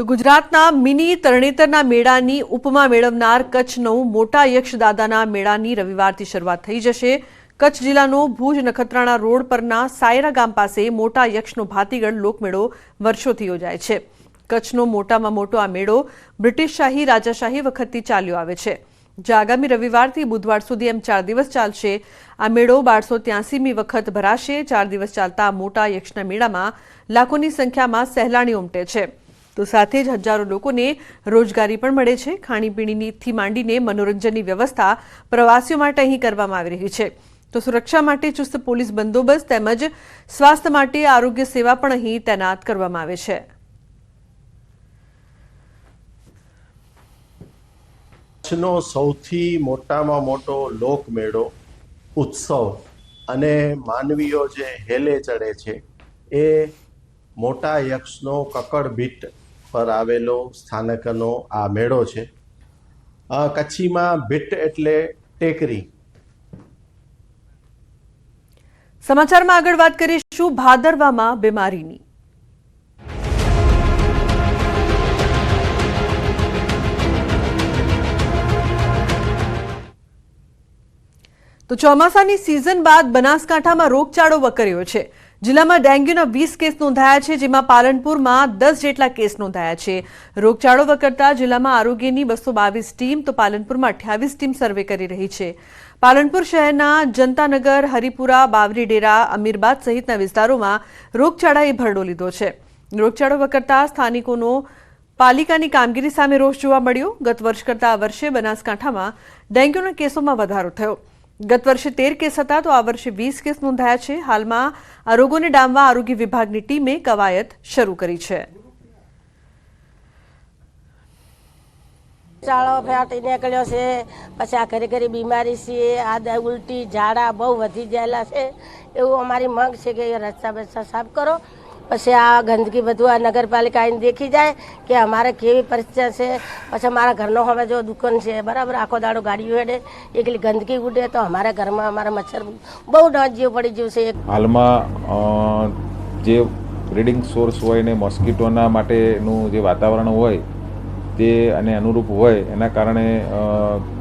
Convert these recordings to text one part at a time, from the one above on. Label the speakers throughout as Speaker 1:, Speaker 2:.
Speaker 1: તો ગુજરાતના મિની તરણેતરના મેળાની ઉપમા મેળવનાર કચ્છનો મોટા યક્ષદાદાના મેળાની રવિવારથી શરૂઆત થઈ જશે. કચ્છ જિલ્લાનો ભુજ નખત્રાણા રોડ પરના સાયરા ગામ પાસે મોટા યક્ષનો ભાતીગળ લોકમેળો વર્ષોથી યોજાય છે. કચ્છનો મોટામાં મોટો આ મેળો બ્રિટિશ શાહી રાજાશાહી વખતથી ચાલ્યો આવે છે. જે આગામી રવિવારથી બુધવાર સુધી એમ ચાર દિવસ ચાલશે. આ મેળો બારસો ત્યાસીમી વખત ભરાશે. ચાર દિવસ ચાલતા મોટા યક્ષના મેળામાં લાખોની સંખ્યામાં સહેલાણી ઉમટે છે. તો સાથે જ હજારો લોકોને રોજગારી પણ મળે છે. ખાણીપીણીથી માંડીને મનોરંજનની વ્યવસ્થા પ્રવાસીઓ માટે અહીં કરવામાં આવી રહી છે. તો સુરક્ષા માટે ચુસ્ત પોલીસ બંદોબસ્ત તેમજ સ્વાસ્થ્ય માટે આરોગ્ય સેવા પણ અહીં તૈનાત કરવામાં આવે છે.
Speaker 2: કચ્છનો સૌથી મોટામાં મોટો લોકમેળો ઉત્સવ અને માનવીઓ જે હેલે ચડે છે એ મોટા યક્ષનો કકડ બીટ પર આવેલો સ્થાનકનો આ મેળો છે. કચ્છીમાં ભીટ એટલે ટેકરી.
Speaker 1: સમાચારમાં આગળ વાત કરીશું ભાદરવામાં બીમારીની. તો ચોમાસાની સિઝન બાદ બનાસકાંઠામાં રોગચાળો વકર્યો છે. જિલ્લામાં ડેન્ગ્યુના વીસ કેસ નોંધાયા છે, જેમાં પાલનપુરમાં દસ જેટલા કેસ નોંધાયા છે. રોગચાળો વકરતા જિલ્લામાં આરોગ્યની બસો બાવીસ ટીમ તો પાલનપુરમાં અઠ્યાવીસ ટીમ સર્વે કરી રહી છે. પાલનપુર શહેરના જનતાનગર, હરિપુરા બાવરીડેરા અમીરબાદ સહિતના વિસ્તારોમાં રોગચાળાએ ભરડો લીધો છે. રોગચાળો વકરતા સ્થાનિકોનો પાલિકાની કામગીરી સામે રોષ જોવા મળ્યો. ગત વર્ષ કરતા આ વર્ષે બનાસકાંઠામાં ડેન્ગ્યુના કેસોમાં વધારો થયો. ગત વર્ષે તેર કેસ હતા, તો આ વર્ષે વીસ કેસ નોંધાયા છે. હાલમાં આ રોગોને ડામવા આરોગ્ય વિભાગની ટીમે કવાયત શરૂ કરી છે.
Speaker 3: ચાળો ફાટી નીકળ્યો છે, પછી આ ઘરે ઘરે બીમારી છે, આ ઉલટી, ઝાડા બહુ વધી ગયેલા છે. એવું અમારી માંગ છે કે રસ્તા બસ્તા સાફ કરો. પછી આ ગંદકી બધું આ નગરપાલિકા આવીને દેખી જાય કે અમારે કેવી પરિસ્થિતિ છે. પછી અમારા ઘરનો હવે જો દુકાન છે, બરાબર? આખો દાડો ગાડીઓ હેડે, એકલી ગંદકી ઉડે તો અમારા ઘરમાં અમારા મચ્છર બહુ જીવ પડી ગયું છે.
Speaker 4: હાલમાં જે બ્રીડિંગ સોર્સ હોય ને મોસ્કીટોના માટેનું જે વાતાવરણ હોય, તે અને અનુરૂપ હોય, એના કારણે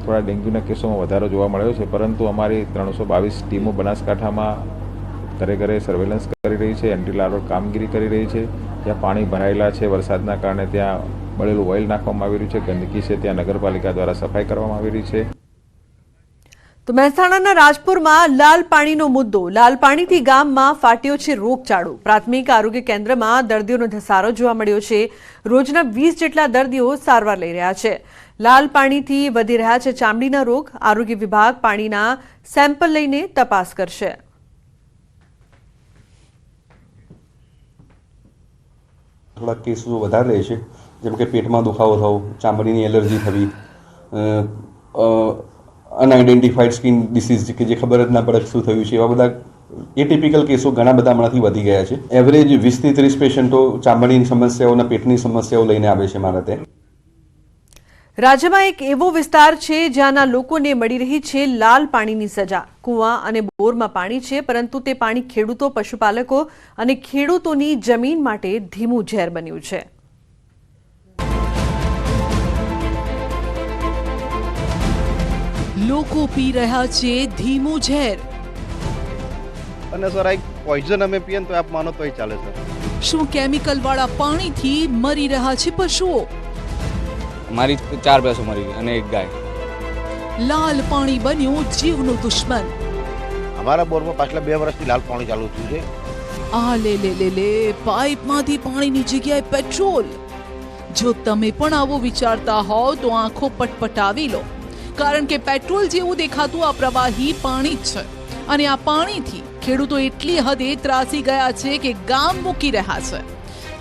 Speaker 4: થોડા ડેન્ગ્યુના કેસોમાં વધારો જોવા મળ્યો છે. પરંતુ અમારી ત્રણસો બાવીસ ટીમો બનાસકાંઠામાં ઘરે ઘરે સર્વેલન્સ કરી રહી છે એન્ટી લાર્વલ કામગીરી કરી રહી છે, જ્યાં પાણી ભરાયેલા છે, વરસાદના કારણે ત્યાં બળેલું ઓઇલ નાખવામાં આવી રહ્યું છે, ગંદકી છે, ત્યાં નગરપાલિકા દ્વારા સફાઈ કરવામાં આવી રહી છે.
Speaker 1: તો મહેસાણાના રાજપુરમાં લાલ પાણીનો મુદ્દો. લાલ પાણીથી ગામમાં ફાટ્યો છે રોગચાળો. પ્રાથમિક આરોગ્ય કેન્દ્રમાં દર્દીઓનો ધસારો જોવા મળ્યો છે. રોજના વીસ જેટલા દર્દીઓ સારવાર લઈ રહ્યા છે. લાલ પાણીથી વધી રહ્યા છે ચામડીના રોગ. આરોગ્ય વિભાગ પાણીના સેમ્પલ લઈને તપાસ કરશે.
Speaker 5: થોડા કેસો વધારે રહે છે, જેમ કે પેટમાં દુખાવો થવો, ચામડીની એલર્જી થવી અનઆઇડેન્ટિફાઈડ સ્કિન ડિસીઝ કે જે ખબર જ ના પડે શું થયું છે, એવા બધા એટિપિકલ કેસો ઘણા બધા હમણાંથી વધી ગયા છે. એવરેજ વીસથી ત્રીસ પેશન્ટો ચામડીની સમસ્યાઓ અને પેટની સમસ્યાઓ લઈને આવે છે મારા ત્યાં.
Speaker 1: રાજ્યમાં એક એવો વિસ્તાર છે જ્યાંના લોકોને મળી રહી છે લાલ પાણીની સજા. કુવા અને બોરમાં પાણી છે પરંતુ તે પાણી ખેડૂતો પશુપાલકો અને ખેડૂતોની જમીન માટે ધીમું ઝેર બન્યું છે.
Speaker 6: લોકો પી રહ્યા છે ધીમું ઝેર.
Speaker 7: અને સર આ પોઈઝન અમે પીએ તો આપ માનો તોય ચાલે સર
Speaker 6: શું કેમિકલ વાળા પાણીથી મરી રહ્યા છે પશુઓ?
Speaker 8: મારી ચાર ભેંસો મરી ગઈ અને એક ગાય.
Speaker 6: લાલ પાણી બન્યું જીવનું દુશ્મન.
Speaker 7: અમારા બોરમાં પાછલા બે વર્ષથી લાલ પાણી ચાલુ થયું છે.
Speaker 6: આ લે લે લે લે પાઇપમાંથી પાણીની જગ્યાએ પેટ્રોલ. જો તમે પણ આવું વિચારતા હોવ તો આંખો પટપટાવી લો. કારણ કે પેટ્રોલ જેવું દેખાતું આ પ્રવાહી પાણી જ છે. અને આ પાણીથી ખેડૂતો એટલી હદે ત્રાસી ગયા છે કે ગામ મૂકી રહ્યા છે.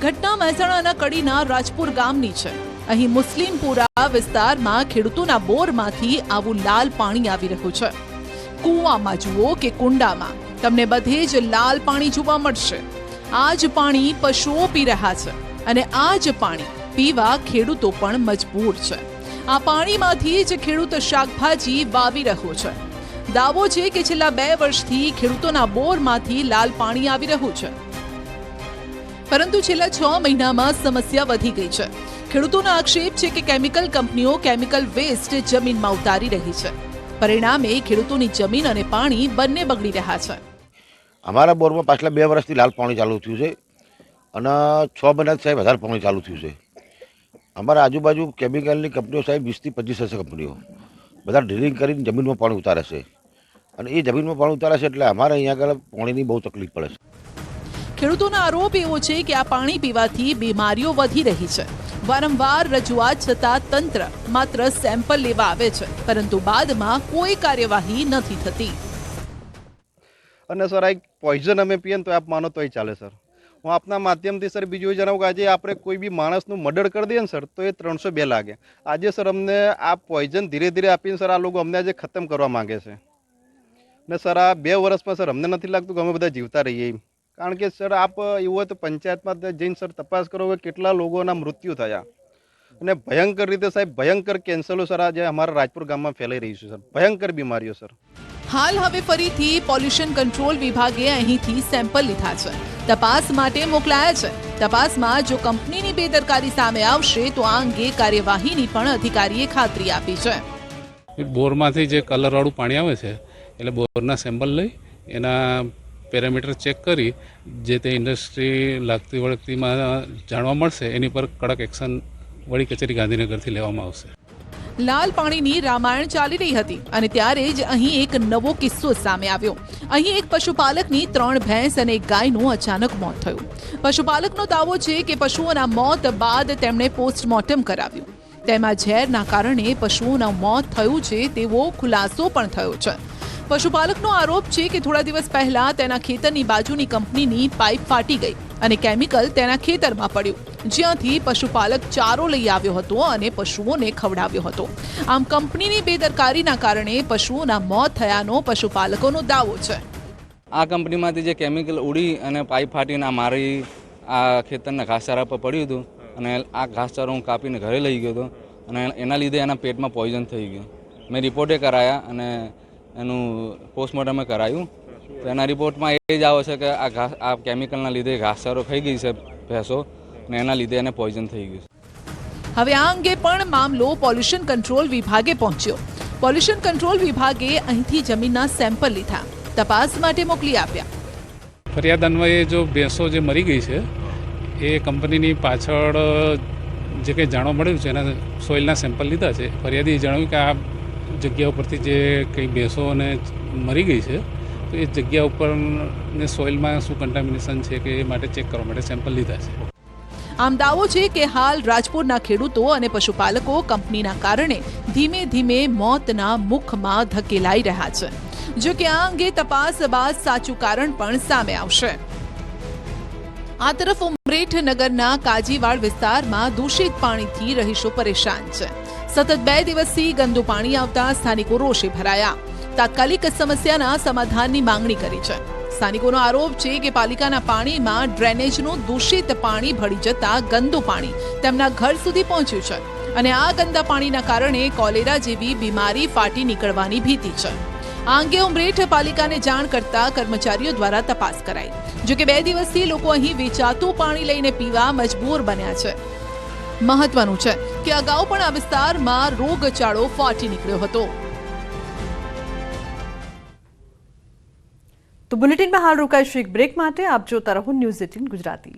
Speaker 6: ઘટના મહેસાણાના કડીના રાજપુર ગામની છે. અહીં મુસ્લિમપુરા વિસ્તારમાં ખેડૂતોના બોરમાંથી આવું લાલ પાણી આવી રહ્યું છે. કૂવામાં જુઓ કે કુંડામાં. તમને બધે જ લાલ પાણી જોવા મળશે. આ જ પાણી પશુઓ પી રહ્યા છે અને આ જ પાણી પીવા ખેડૂતો પણ મજબૂર છે. આ પાણીમાંથી જ ખેડૂત શાકભાજી વાવી રહ્યો છે. દાવો છે કે છેલ્લા બે વર્ષથી ખેડૂતોના બોરમાંથી લાલ પાણી આવી રહ્યું છે. પરંતુ છેલ્લા છ મહિનામાં સમસ્યા વધી ગઈ છે. ખેડૂતોનો આક્ષેપ છે કે કેમિકલ કંપનીઓ કેમિકલ વેસ્ટ જમીનમાં ઉતારી રહી છે. પરિણામે ખેડૂતોની જમીન અને પાણી બંને બગડી રહ્યા છે.
Speaker 9: અમારા બોરમાં પાછલા બે વર્ષથી લાલ પાણી ચાલુ થયું છે અને છ મહિનાથી સાહેબ વધારે પાણી ચાલુ થયું છે. અમારા આજુબાજુ કેમિકલની કંપનીઓ સાહેબ વીસથી પચીસ હશે કંપનીઓ. બધા ડ્રિલિંગ કરીને જમીનમાં પાણી ઉતારે છે. અને એ જમીનમાં પાણી ઉતારે છે એટલે અમારે અહીંયા આગળ પાણીની બહુ તકલીફ પડે છે.
Speaker 6: ખેડૂતોનો આરોપ એવો છે કે આ પાણી પીવાથી બીમારીઓ વધી રહી છે. વારંવાર રજૂઆત છતાં તંત્ર માત્ર સેમ્પલ લેવા આવે છે, પરંતુ બાદમાં કોઈ કાર્યવાહી નથી થતી.
Speaker 7: અને સર, આ એક પોઈઝન અમે પીએ તો આપ માનો તોય ચાલે, સર. હું આપના માધ્યમથી, સર, બીજું જણાવું કે આજે આપણે કોઈ બી માણસનું મર્ડર કરી દઈએ ને, સર, તો એ ત્રણસો બે લાગે. આજે, સર, અમને આ પોઈઝન ધીરે ધીરે આપીને, સર, આ લોકો અમને આજે ખતમ કરવા માંગે છે. ને, સર, આ બે વર્ષમાં, સર, અમને નથી લાગતું કે અમે બધા જીવતા રહીએ એમ. કારણ કે સર આપ એવું હોય તો પંચાયતમાં જઈને સર તપાસ કરો કે કેટલા લોકોના મૃત્યુ થયા. અને ભયંકર રીતે સાહેબ ભયંકર કેન્સરો સર આજે અમારા રાજપુર ગામમાં ફેલાઈ રહી છે સર. ભયંકર બીમારીઓ સર.
Speaker 6: હાલ હવે ફરીથી પોલ્યુશન કંટ્રોલ વિભાગે અહીંથી સેમ્પલ લીધા છે. તપાસ માટે મોકલાયા છે. તપાસમાં જો કંપનીની બેદરકારી સામે આવશે તો આ અંગે કાર્યવાહીની પણ અધિકારીએ ખાતરી આપી છે.
Speaker 10: બોરમાંથી જે કલરવાળું પાણી આવે છે એટલે બોરના સેમ્પલ લઈ એના પેરામીટર ચેક કરી જે તે ઇન્ડસ્ટ્રી લાગતી વળગતીમાં જાણવા મળશે, એની પર કડક એક્શન વડી કચેરી ગાંધીનગરથી લેવામાં આવશે.
Speaker 6: લાલ પાણીની રામાયણ ચાલી રહી હતી અને ત્યારે જ અહીં એક નવો કિસ્સો સામે આવ્યો. અહીં એક પશુપાલકની ત્રણ ભેંસ અને એક ગાયનું અચાનક મોત થયું. પશુપાલકનો દાવો છે કે પશુઓના મોત બાદ તેમણે પોસ્ટમોર્ટમ કરાવ્યું. તેમાં ઝેરના કારણે પશુઓના મોત થયું છે તેવો ખુલાસો પણ થયો છે. પશુપાલકનો આરોપ છે કે થોડા દિવસ પહેલા તેના ખેતરની બાજુની કંપનીની પાઇપ ફાટી ગઈ અને કેમિકલ તેના ખેતરમાં પડ્યું. જ્યાંથી પશુપાલક ચારો લઈ આવ્યો હતો અને પશુઓને ખવડાવ્યો હતો. આમ કંપનીની બેદરકારીના કારણે પશુઓના મોત થયાનો પશુપાલકોનો દાવો છે.
Speaker 8: આ કંપનીમાંથી જે કેમિકલ ઉડી અને પાઇપ ફાટીને આ મારી આ ખેતરના ઘાસચારા પર પડ્યું હતું અને આ ઘાસચારો હું કાપીને ઘરે લઈ ગયો હતો અને એના લીધે એના પેટમાં પોઈઝન થઈ ગયું. મેં રિપોર્ટે કરાયા અને એનું પોસ્ટમોર્ટમે કરાયું. તો એના રિપોર્ટમાં એ જ આવે છે કે આ ઘાસ આ કેમિકલના લીધે ઘાસચારો ખાઈ ગઈ છે ભેંસો ને એના લીધે એને પોઈઝન થઈ ગયું છે.
Speaker 6: હવે આ અંગે પણ મામલો પોલ્યુશન કંટ્રોલ વિભાગે પહોંચ્યો. પોલ્યુશન કંટ્રોલ વિભાગે અહીંથી જમીનના સેમ્પલ લીધા. તપાસ માટે મોકલી આપ્યા.
Speaker 10: ફરિયાદ અન્વયે જો ભેંસો જે મરી ગઈ છે એ કંપનીની પાછળ જે કંઈ જાણવા મળ્યું છે એના સોઇલના સેમ્પલ લીધા છે ફરિયાદી જણાવ્યું કે આ જગ્યા ઉપરથી જે કંઈ ભેંસોને મરી ગઈ છે, તો એ જગ્યા ઉપર ને સોઇલમાં શું કન્ટામિનેશન છે કે એ માટે ચેક કરવા માટે સેમ્પલ લીધા છે.
Speaker 6: આમ દાવો છે કે હાલ રાજપુરના ખેડૂતો અને પશુપાલકો કંપનીના કારણે ધીમે ધીમે મોતના મુખમાં ધકેલાઈ રહ્યા છે, જો કે આ અંગે તપાસ બાદ સાચું કારણ પણ સામે આવશે. આ તરફ ઉમરેઠ નગરના કાજીવાડ વિસ્તારમાં દૂષિત પાણીથી રહીશો પરેશાન છે. સતત બે દિવસથી ગંદુ પાણી આવતા સ્થાનિકો રોષે ભરાયા. તાત્કાલિક સમસ્યાના સમાધાનની માંગણી કરી છે. સ્થાનિકોનો આરોપ છે કે પાલિકાના પાણીમાં ડ્રેનેજનું દૂષિત પાણી ભળી જતા ગંદુ પાણી તેમના ઘર સુધી પહોંચ્યું છે અને આ ગંદા પાણીના કારણે કોલેરા જેવી બીમારી ફાટી નીકળવાની ભીતિ છે. આ અંગે ઉમરેઠ પાલિકાને જાણ કરતા કર્મચારીઓ દ્વારા તપાસ કરાઈ જો કે બે દિવસથી લોકો અહીં વેચાતું પાણી લઈને પીવા મજબૂર બન્યા છે. મહત્વનું છે કે અગાઉ પણ આ વિસ્તારમાં રોગચાળો ફાટી નીકળ્યો હતો.
Speaker 1: તો બુલેટિનમાં હાલ રોકાઈશું એક બ્રેક માટે આપ જોતા રહો ન્યૂઝ એટીન ગુજરાતી.